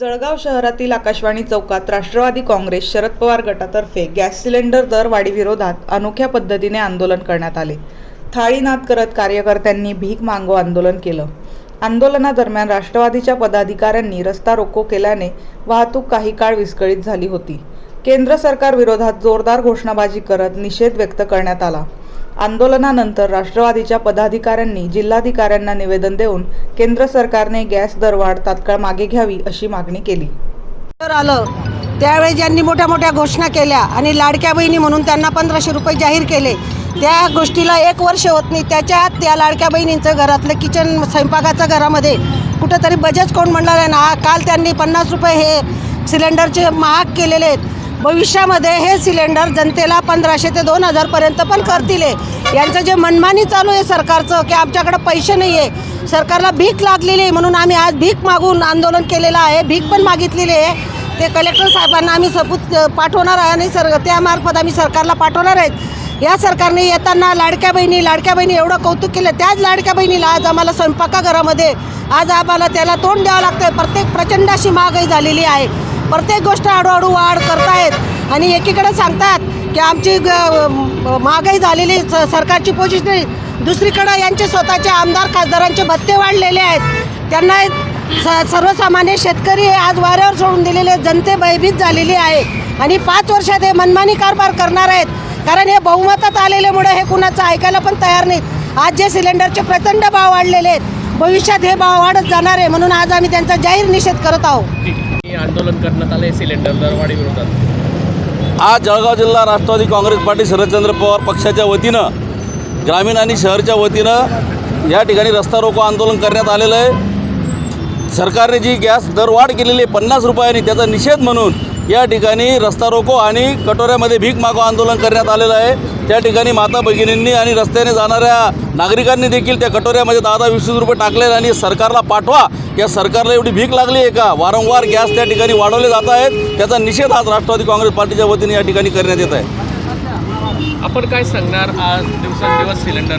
जळगाव शहरातील आकाशवाणी चौकात राष्ट्रवादी काँग्रेस शरद पवार गटातर्फे गॅस सिलेंडर दरवाढीविरोधात अनोख्या पद्धतीने आंदोलन करण्यात आले. थाळीनाद करत कार्यकर्त्यांनी भीक मागो आंदोलन केलं. आंदोलनादरम्यान राष्ट्रवादीच्या पदाधिकाऱ्यांनी रस्ता रोको केल्याने वाहतूक काही काळ विस्कळीत झाली होती. केंद्र सरकार विरोधात जोरदार घोषणाबाजी करत निषेध व्यक्त करण्यात आला. आंदोलनानंतर राष्ट्रवादीच्या पदाधिकाऱ्यांनी जिल्हाधिकाऱ्यांना निवेदन देऊन केंद्र सरकारने गॅस दरवाढ तात्काळ मागे घ्यावी अशी मागणी केली. तर आलं. त्यावेळी ज्यांनी मोठ्या मोठ्या घोषणा केल्या आणि लाडक्या बहिणी म्हणून त्यांना पंधराशे रुपये जाहीर केले त्या गोष्टीला एक वर्ष होत नाही. त्याच्यात त्या लाडक्या बहिणींचं घरातलं किचन स्वयंपाकाचं घरामध्ये कुठंतरी बजेट कोण म्हणणार आहे ना काल त्यांनी पन्नास रुपये हे सिलेंडरचे महाग केलेले आहेत. भविष्यामध्ये हे सिलेंडर जनतेला पंधराशे ते दोन हजारपर्यंत पण करतील यांचं जे मनमानी चालू आहे सरकारचं की आमच्याकडं पैसे नाही आहे सरकारला भीक लागलेली आहे म्हणून आम्ही आज भीक मागून आंदोलन केलेलं आहे. भीक पण मागितलेली आहे. ते कलेक्टर साहेबांना आम्ही सबूत पाठवणार आहे आणि सर त्यामार्फत आम्ही सरकारला पाठवणार आहेत. या सरकारने येताना लाडक्या बहिणी लाडक्या बहिणी एवढं कौतुक केलं. त्याच लाडक्या बहिणीला आज आम्हाला स्वयंपाकाघरामध्ये आज आम्हाला त्याला तोंड द्यावं लागतं प्रत्येक प्रचंड अशी महागाई झालेली आहे. प्रत्येक गोष्ट हळूहळू वाढ करतायत. आणि एकीकडे सांगतात की आमची ग- महागाई झालेली स- सरकारची पोझिशन दुसरीकडं दुसरीकडे यांचे स्वतःचे आमदार खासदारांचे भत्ते वाढलेले आहेत. त्यांना स सर्वसामान्य शेतकरी आज वाऱ्यावर सोडून दिलेले आहेत. जनते भयभीत झालेली आहे. आणि पाच वर्षात हे मनमानी कारभार करणार आहेत. कारण हे बहुमतात आलेल्यामुळे हे कुणाचं ऐकायला पण तयार नाहीत. आज जे सिलेंडरचे प्रचंड भाव वाढलेले आहेत. भविष्यात हे भाव वाढत जाणार आहे म्हणून आज आम्ही त्यांचा जाहीर निषेध करत आहोत. आंदोलन करण्यात आले सिलेंडर दरवाढी विरोधात. आज जळगाव जिल्हा राष्ट्रवादी काँग्रेस पार्टी शरदचंद्र पवार पक्षाच्या वतीनं ग्रामीण आणि शहरच्या वतीनं या ठिकाणी रस्ता रोको आंदोलन करण्यात आलेलं आहे. सरकारने जी गॅस दरवाढ केलेली आहे पन्नास रुपयांनी त्याचा निषेध म्हणून या ठिकाणी रस्ता रोको आणि कटोऱ्यामध्ये भीक मागो आंदोलन करण्यात आलेलं आहे. त्या ठिकाणी माता भगिनींनी आणि रस्त्याने जाणाऱ्या नागरिकांनी देखील त्या कटोऱ्यामध्ये दहा दहा वीस वीस रुपये टाकलेले आणि सरकारला पाठवा. या सरकारला एवढी भीक लागली आहे का? वारंवार गॅस त्या ठिकाणी वाढवले जात आहेत. त्याचा निषेध आज राष्ट्रवादी काँग्रेस पार्टीच्या वतीने या ठिकाणी करण्यात येत आहे. आपण काय सांगणार? आज दिवसेंदिवस सिलेंडर